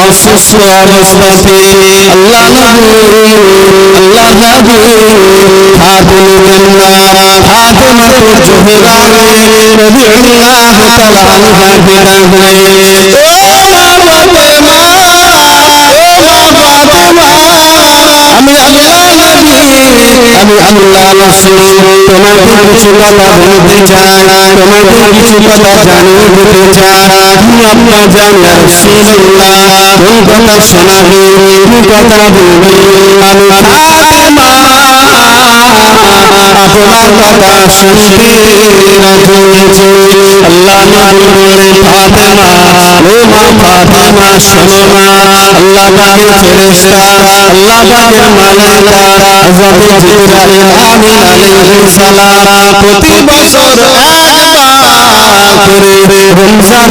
অসুস্থ অবস্থাতে আল্লাহ নবী আল্লাহ নবী হাত নেবেন না ফাতেমা তো জোহরা নবী আমি আল্লাহ রাসূল তোমাকে কিছু কথা বলতে চাই তোমাকে কিছু কথা জানিয়ে দিতে চাই আমি আম্মা জান ইয়া রাসূলুল্লাহ কোন কথা শোনাবে কি কথা বলবে আমি ফাতেমা আপনার কথা শুনতে রাজি হয়েছে আল্লাহ নবী বলে ফাতেমা ও মা ফাতেমা শোনো না আল্লাহ পাকের ফেরেশতা আল্লাহ পাকের মালাইকা হযরত জিবরাইল আমিন আলাইহিস সালাম প্রতি বছর একবার রমজান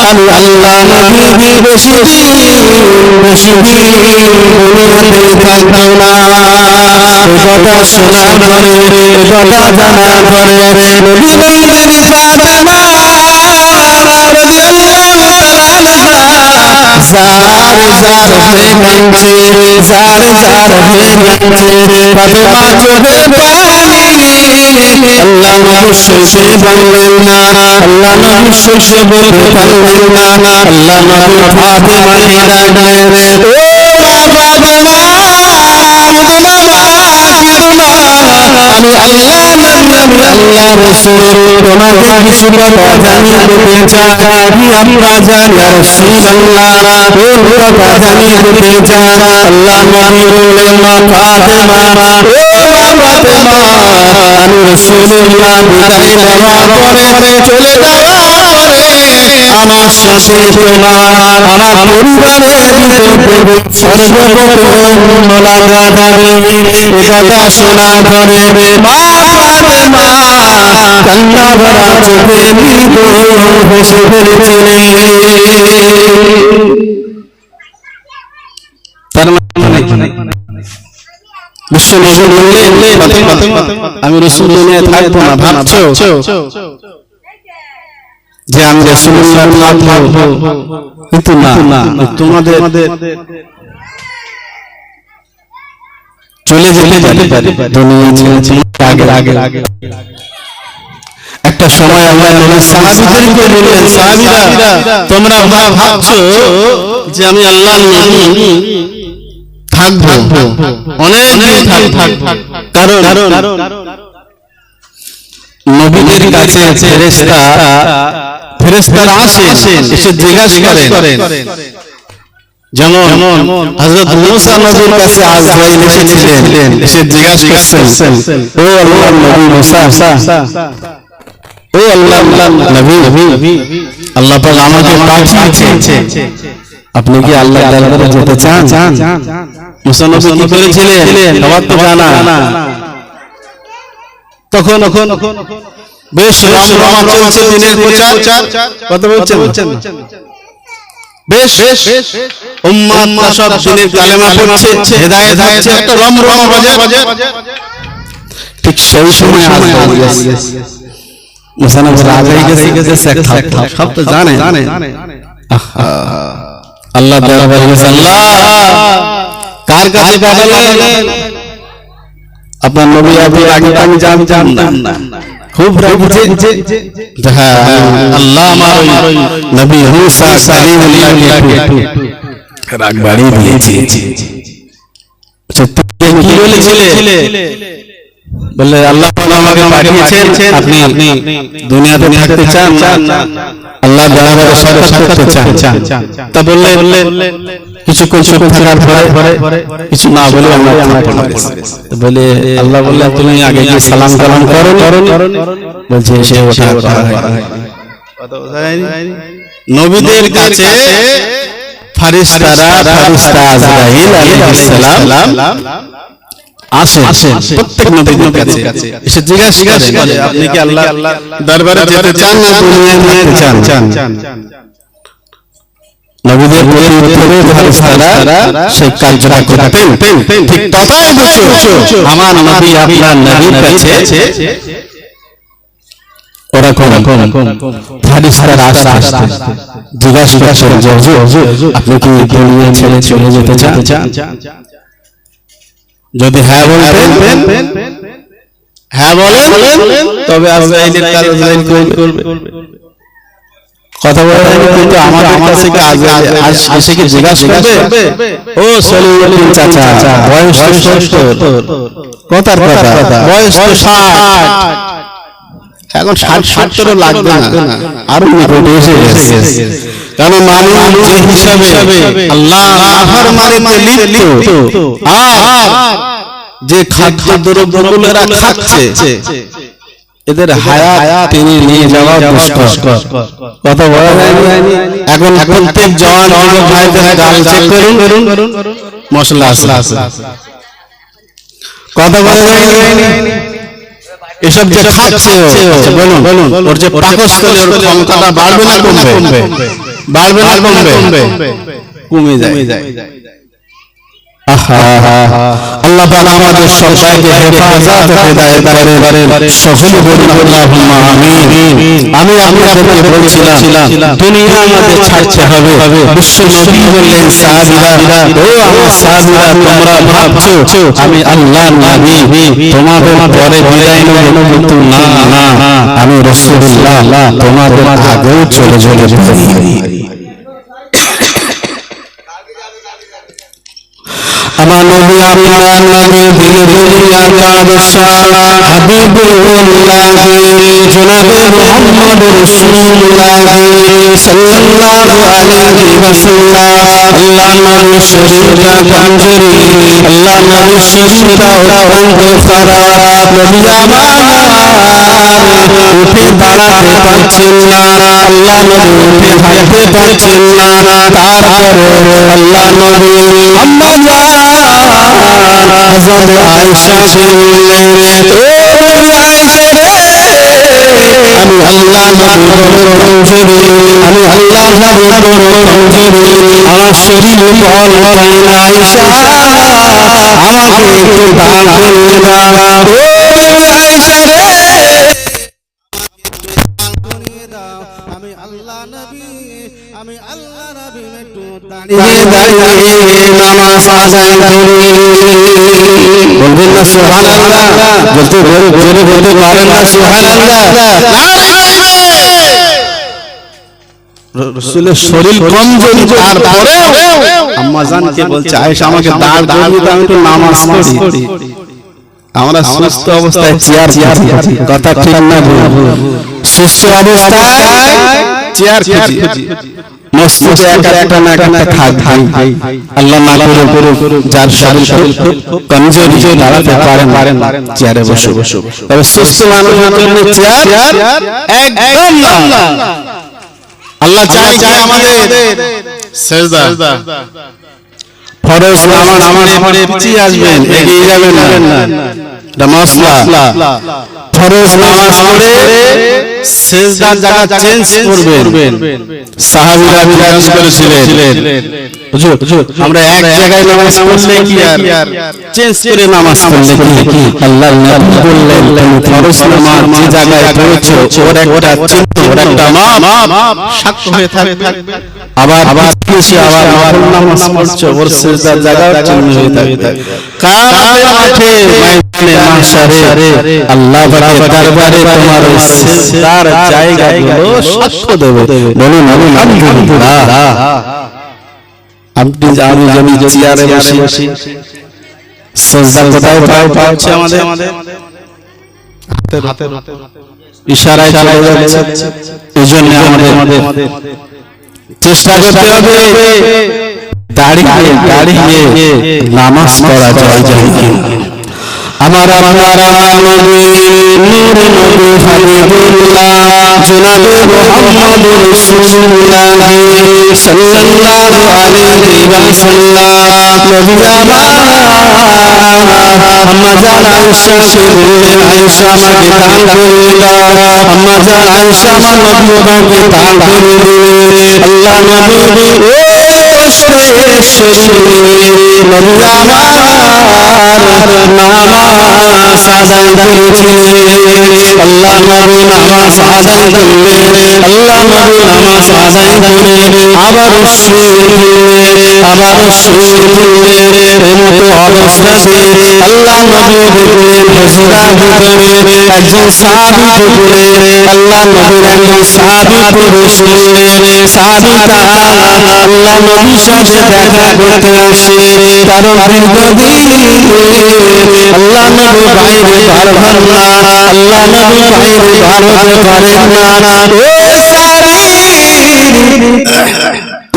আল্লাহ নবী বেশি দিন বেশি দিন দুনিয়াতে থাকব না এ কথা শোনা পরে এ কথা জানা পরে নবী বললেন ফাতেমা রাদিয়াল্লাহু তাআলা জার জার হয়ে কাঁদছে জার জার হয়ে কাঁদছে ফাতেমা চোখের পানি আল্লাহ নবী সইতে পারলেন না। আল্লাহ ফাতেমাকে ডাকলেন আল্লাহ নবী আমি আল্লাহ রাসূল তোমাকে কিছু কথা জানিয়ে দিতে চাই আমি আম্মা জান ইয়া রাসূলুল্লাহ ও কথা জানিয়ে দিতে চাই আল্লাহ নবী বললেন মা ফাতেমা ও মা ফাতেমা আমি রাসূলুল্লাহ বিদায় নেওয়ার পরে চলে যাওয়ার পরে আমার সাথে তোমার আমার পরিবারের ভিতরে সর্বপ্রথম মোলাকাত হবে এ কথা পরে মা ফাতেমা কান্না ভরা চোখে মৃদু হেসে ফেলেছিলেন তার মানে বিশ্ব নবী বললেন আমি রসুল দুনিয়ায় থাকব না ভাবছ? যে আমি রসুল্লাহ থাকব কিন্তু না তোমাদের চলে যেতে পারি। দুনিয়া ছেড়ে আগে আগে। আগে। একটা সময় আল্লাহ নবী সাহাবীদেরকে বললেন সাহাবীরা তোমরা ভাবছ যে আমি আল্লাহ নবী থাকব। অনেক দিন থাকব। কারণ নবীদের কাছে ফেরেশতা ফেরেশতারা আসেন এসে জিজ্ঞাসা করেন। যেমন হযরত মুসা নবীর কাছে আজরাইল এসেছিলেন। এসে জিজ্ঞাসা করছেন ও আল্লাহর নবী মুসা ও আল্লাহ নবী আল্লাহ পাক আমাকে পাঠিয়েছে। আপনি কি আল্লাহ দরবারে যেতে চান? মুসা নবী কি করেছিলেন? সবার তো জানা। তখন তখন বেশ রমরমা চলছে দিনের প্রচার। কত বলছেন? বেশ উম্মাত সব দিনের কালেমা পড়ছে হেদায়েত হচ্ছে একটা রমরমা বাজে ঠিক সেই সময় আসবে মুসানবর আগেই গেছে গেছে সব তো জানে আল্লাহ কার কাছে পাঠালেন? আপনার নবী আপনি আগে আমি জানতাম না। খুব রাগছে হ্যাঁ আল্লাহ আমার ওই নবী মুসা কালিমুল্লাহকে রাগ বাড়িয়ে দিয়েছে। কি বলেছিলে বলে আল্লাহ আমাকে পাঠিয়েছেন আপনি দুনিয়াতে থাকতে চান আল্লাহ দরবারে সাক্ষাৎ করতে চান। তা বললে কিছু কিছু থাকার পরে কিছু না বলে আমরা বলে আল্লাহ বললে তুমি আগে গিয়ে সালাম কালাম করো বলছে সে ওঠা করা হয় নবীদের কাছে ফারিস্তারা ফারিস্তা আজরাইল আলাইহিস সালাম আসেন প্রত্যেক নবীদের কাছে এসে জিজ্ঞাসা করে আপনি কি আল্লাহ দরবারে যেতে চান না দুনিয়ায় যেতে চান নবীদের প্রতি উত্তরে ফারিস্তারা সেই কাজটা করতেন ঠিক তথাই বসে আমার নবী আপনার নবীর কাছে ওরকম ফারিস্তারা আসতে আসতে জিজ্ঞাসা আপনি কি দুনিয়া ছেড়ে চলে যেতে চান যদি হ্যাঁ বলতেন হ্যাঁ বলেন তবে আজরাইলের কাজ আজরাইল করবে কথা বলে কিন্তু আমার আমার থেকে আজ এসে কি জিজ্ঞাসা করবে? ও সলিউদ্দিন চাচা। বয়স তো সত্তর কথার কথা। বয়স তো ষাট। এখন ষাট সত্তরও লাগবে না। আরও নিকটে এসে গেছে। কারণ মানুষ যে হিসাবে আল্লাহ আহার লিপ্ত। আর যে খাদ্য দ্রব্যগুলো এরা খাচ্ছে এদের হায়াত টেনে নিয়ে যাওয়া দুষ্কর। কথা বলা যায়নি এখন প্রত্যেক জওয়ান যুবক ভাইদের গাল চেক করুন। মশলা আছে। কথা বলা যায়নি এসব যে খাচ্ছে বলুন। বলুন। ওর যে পাকস্থলী ওর ক্ষমতাটা বাড়বে না কমবে? বাড়বে না কমবে। কমে যায় আল্লাহ তাআলা আমাদের সবাইকে হেফাজত হেদায়েত করে। সকলে বলুন, আল্লাহুম্মা আমিন। আমি আপনাদেরকে বলছিলাম, দুনিয়া আমাদের ছাড়তে হবে। বিশ্ব নবী বললেন, সাহাবীরা, ও আমার সাহাবীরা, তোমরা ভাবছ, আমি নবী। তোমাদের পরে বিদায় নেব কিন্তু না না। আমি রাসূলুল্লাহ, তোমাদের আগেও চলে চলে যাই আমার নবী আপনার নবী দিলে দুনিয়া কাদশা হাবিবুল্লাহ জনাবে মুহাম্মদ রাসূলুল্লাহ সাল্লাল্লাহু আলাইহি ওয়াসাল্লাম, আল্লাহ নবী শরীরটা কমজোরি আল্লাহ নবী শরীরটা অত্যন্ত খারাপ নবী আমার উঠে দাঁড়াতে পারছেন না আল্লাহ নবী উঠে হাঁটতে পারছেন না তারপরে আমি আল্লাহ আমি আল্লাহ নবী আমি আল্লাহ নবী একটু দাঁড়িয়ে দাঁড়িয়ে নামাজ আদায় করি না সুবহানাল্লাহ। বলতে জোরে বলতে পারেন না সুবহানাল্লাহ। রসুলের শরীর কমজোরি তারপরেও আম্মা জানকে বলছে আয়েশা আমাকে দাঁড় দাঁড় দিতে একটু নামাজ পড়ি। আমরা সুস্থ অবস্থায় চেয়ার চেয়ার কথা ঠিক না সুস্থ অবস্থায় চেয়ার খুঁজি। মসজিদে একা একটা না একটা থাক ভাই আল্লাহ না করে যার শরীর খুব কমজোরি দাঁড়াতে পারেন চেয়ারে বসে। বসে। তবে সুস্থ মানুষের জন্য চেয়ার একদম না। আল্লাহ চাই যে আমাদের সেজদা। ফরজ নামাজ পড়ে পড়ে পিছিয়ে আসবেন এগিয়ে যাবেন না। এটা মশলা ফরজ নামাজ পড়ে সেজদার জায়গা চেঞ্জ আমরা এক নামাজ পড়লে কি আর? চেঞ্জ করে নামাজ আল্লাহ নবী বললেন, ফরজ হয়ে থাকবে। আবার আবার এসে আবার নফল নামাজ পড়ছো ওর সেজদার জায়গা চিহ্ন হয়ে থাকবে কাল ময়দানে মাশারে আল্লাহ পাকের দরবারে তোমার ওই সেজদার জায়গাগুলো সাক্ষ্য দেবে। বলুন আলহামদুলিল্লাহ। আপনি আমি জমি চেয়ারে বসি সেজদা কোথায় পাও পাচ্ছে আমাদের? হাতের ইশারায় চলে যাচ্ছে। এই আমাদের। চেষ্টা করতে হবে। দাঁড়িয়ে দাঁড়িয়ে নামাজ পড়া যায় যায় আমার নবী নূর নবী হাবিবুল্লাহ জনাবে মুহাম্মদ রাসূলুল্লাহ সাল্লাল্লাহু আলাইহি ওয়াসাল্লাম নবী আমার আম্মা জান আয়েশা সে আয়েশা আমাকে দান করে দাও আম্মা জান আয়েশা আমার নবী আমাকে দান করে দিলেন আল্লাহ নবী ও শ্রেষ্ঠ নবী আমার নামাজ আদায় করেছিলেন আল্লাহ নবী নামাজ আদায় করলেন আল্লাহ নবী নামাজ আদায় করে আবার শুয়ে আবার শুয়ে এমতো অবস্থাতে আল্লাহ নবী দেখলেন হুজুরার ভিতরে একজন সাহাবী ঢুকলে আল্লাহ নবীর একজন সাহাবী পুরুষ এলেন সাহাবীটা আল্লাহ নবীর সাথে দেখা করতে আসে কারণ দীর্ঘদিন আল্লাহ নবী বাইরে বার হন না আল্লাহ নবী বাইরে বার হতে পারেন না ও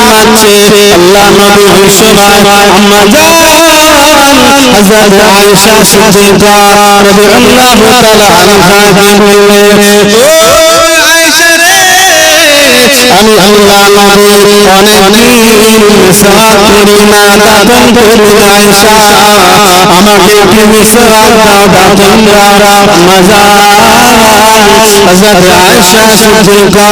মারছে আল্লাহ নবী ওই সময় আম্মা জান হযরত আয়েশা সিদ্দিকা রাদিয়াল্লাহু তাআলা আনহা বললেন ও আয়েশা রে আমি আল্লাহ নবীর অনেক দিন মিসওয়াক করি না দাতন করি না আয়েশা আমাকে একটু মিসওয়াক দাও দাতন দাও মজা হযরত আয়েশা সিদ্দিকা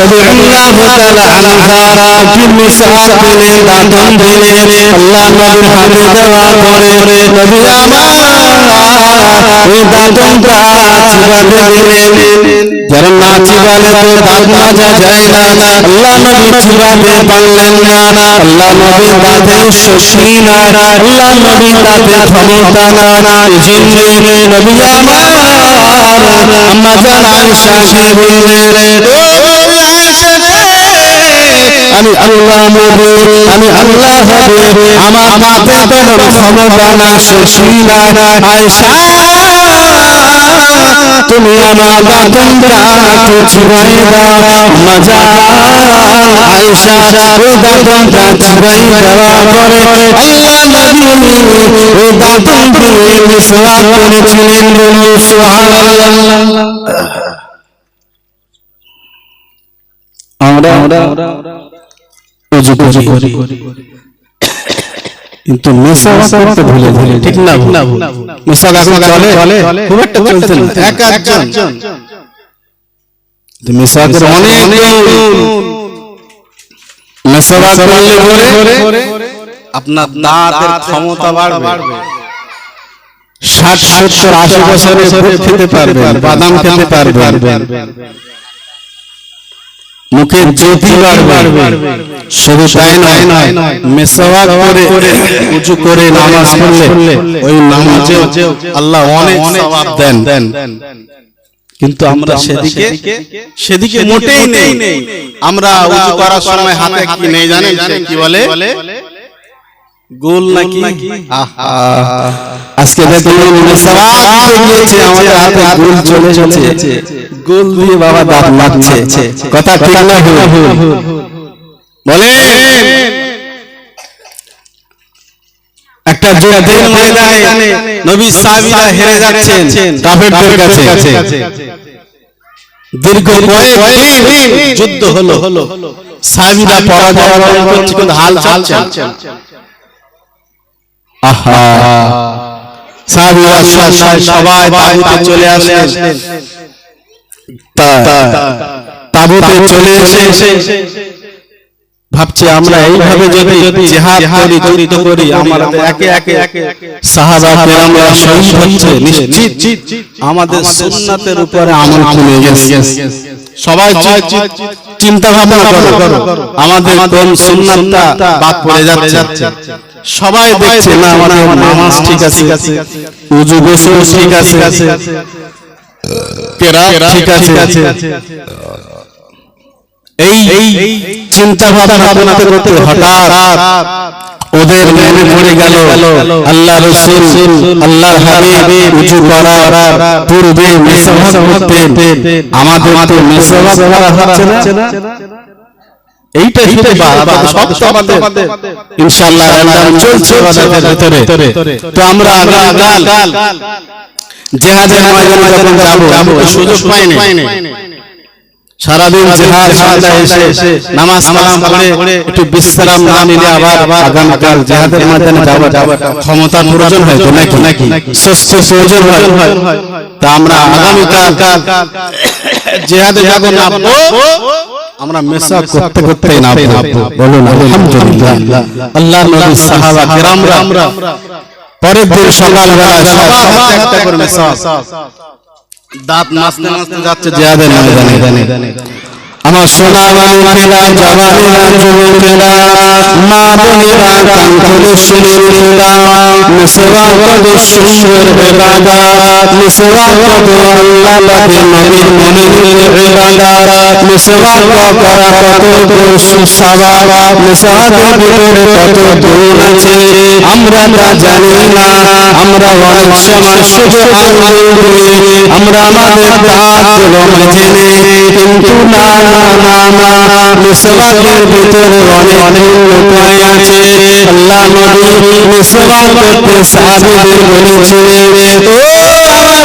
রাদিয়াল্লাহু তাআলা আনহা একটু মিসওয়াক দিলে দাতন দিলে আল্লাহ নবীর হাতে দেওয়া করে নবী আমার ওই দাতনটা চিবাতে দিলেন যারা না চিবালে তো দাঁত মাজা যায় না। আল্লাহ নবী চিবাতে পারলেন না। আল্লাহ নবী দাঁতে শক্তি না। আল্লাহ নবী দাঁতে ক্ষমতা না। এজন্য নবী আমার। আম্মা জান বললেন, ও আমি আল্লাহ আমি আল্লাহ হবে আমার দাঁতে কোনো ক্ষমতা না তুমি আমার দাঁতনটা তো চিবাই দাও মজা। চিবাই দেওয়া করে আল্লাহ নবী দাঁতন দিয়ে মিসওয়াক করেছিলেন বলুন সুবহানাল্লাহ আমরা উজু করি কিন্তু মিসওয়াক করতে ভুলে ভুলে ঠিক না মিসওয়াক এখন চলে? খুব একটা চলছে না। এক একজন। তো অনেক আপনার দাঁতের ক্ষমতা বাড়বে। ষাট সত্তর আশি বছরের খেতে পারবেন বাদাম খেতে পারবেন। মুখে জ্যোতি বাড়বে। শুধু তাই করে উঁচু করে নামাজ পড়লে ওই নামাজে আল্লাহ অনেক সওয়াব দেন। কিন্তু আমরা সেদিকে সেদিকে মোটেই নেই। আমরা করার সময় হাতে কি নেই জানেন? কি বলে? গোল নাকি? আজকে দেখুন মেসওয়াক দিতে গিয়েছে আমাদের হাতে গুল চলে চলেছে গুল দিয়ে বাবা দাঁত মারছে কথা ঠিক না ভুল? একটা যুদ্ধের ময়দানে নবী সাহাবীরা হেরে যাচ্ছেন। কাফেরদের কাছে। দীর্ঘ যুদ্ধ হলো। সাহাবীরা পরাজয় বরণ করছে কিন্তু হাল চালছে আহা। সাহাবীরা সন্ধ্যায় সবাই তাবুতে চলে আসলেন। তাবুতে চলে এসে ভাবছি আমরা এইভাবে যদি জিহাদ করি যুদ্ধ করি আমাদের একে একে সাহাবা কেরামরা শহীদ হচ্ছে নিশ্চিত। আমাদের সুন্নাতের উপরে আমল কমে গেছে। সবাই চিন্তা ভাবনা করো। আমাদের কোন সুন্নাতটা বাদ পড়ে যাচ্ছে? সবাই দেখছে না আমাদের নামাজ ঠিক আছে। উজু গোসল ঠিক আছে। কেরাত ঠিক আছে। এই চিন্তা ভাবনা করতে হঠাৎ ওদের মনে পড়ে গেল আল্লাহ রসুল আল্লাহ হাবিব পূর্বে আমাদের করা হচ্ছে না এইটা শুধু বাদ, সব তো আমাদের ইনশাআল্লাহ চলছে ভিতরে তো আমরা সারাদিন জেহাদ সন্ধ্যায় এসে নামাজ কালাম পড়ে একটু বিশ্রাম না নিলে আবার আগামীকাল জেহাদের ময়দানে যাব ক্ষমতার প্রয়োজন হয় তো নাকি? নাকি? সুস্থ প্রয়োজন হয়। তা আমরা আগামীকাল জেহাদে যাব নামবো আমরা মেসা করতে করতে বলুন আলহামদুলিল্লাহ। আল্লাহ নবী সাহাবা কেরামরা পরের দিন সকালবেলা সবার হাতে একটা করে মেসা দাঁত নাচতে নাচতে যাচ্ছে জিহাদের ময়দানে আমার সোনা বাংলা জবানেরা যুবকেরা মা বোনেরা কান মনে আমরা তা জানি না আমরা অনেক সময় আমরা আমাদের কিন্তু না মিসওয়াকের ভিতরে অনেক উপায় আছে আল্লাহ নবী মিসওয়াক করতে সাহাবীদের বলেছে ও আমার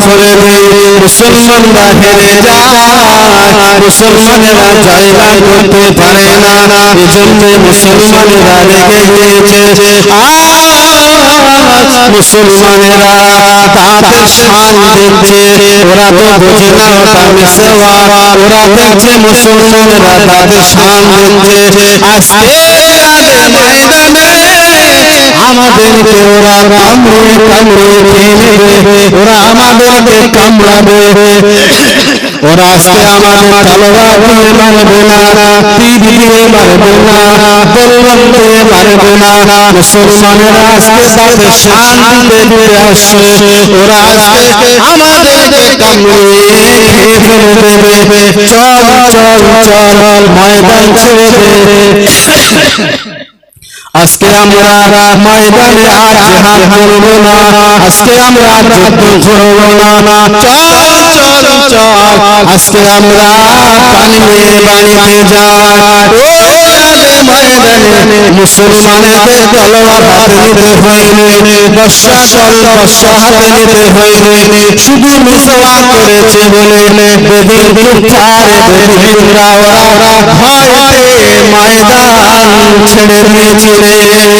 করে দেই মুসলমানরা জয়লাভ করতে পারে না এজন্য মুসলমানেরা রেগে গিয়েছে মুসলমানেরা তাদের মুসলমানেরা তাদের আজকে আমাদেরকে ওরা কামড়ে কামড়ে খেয়ে ওরা আমাদেরকে কামড়াবে। ওরা আজকে আমাদের তলোয়ার দিয়ে মারবে না তীর দিয়ে মারবে না বল্লম দিয়ে মারবে না। মুসলমানেরা আজকে তাদের শান্তিতে দিতে আসছে। ওরা আজকে আমাদেরকে কামড়ে খেয়ে ফেলে দেবে। চল চল চল, ময়দান ছেড়ে দে আজকে আমরা ময়দানে আর জিহাদ করব না আজকে আমরা যুদ্ধ করব না চল চল চল আজকে আমরা পানি নিয়ে বাড়িতে যাই ও আগে ময়দানে মুসলমানেদের হাতে নিতে হয়নি বর্ষা কল বর্ষা হাতে নিতে মিসওয়া করেছে বলে বেদিন ময়দান ছেড়ে দিয়েছিল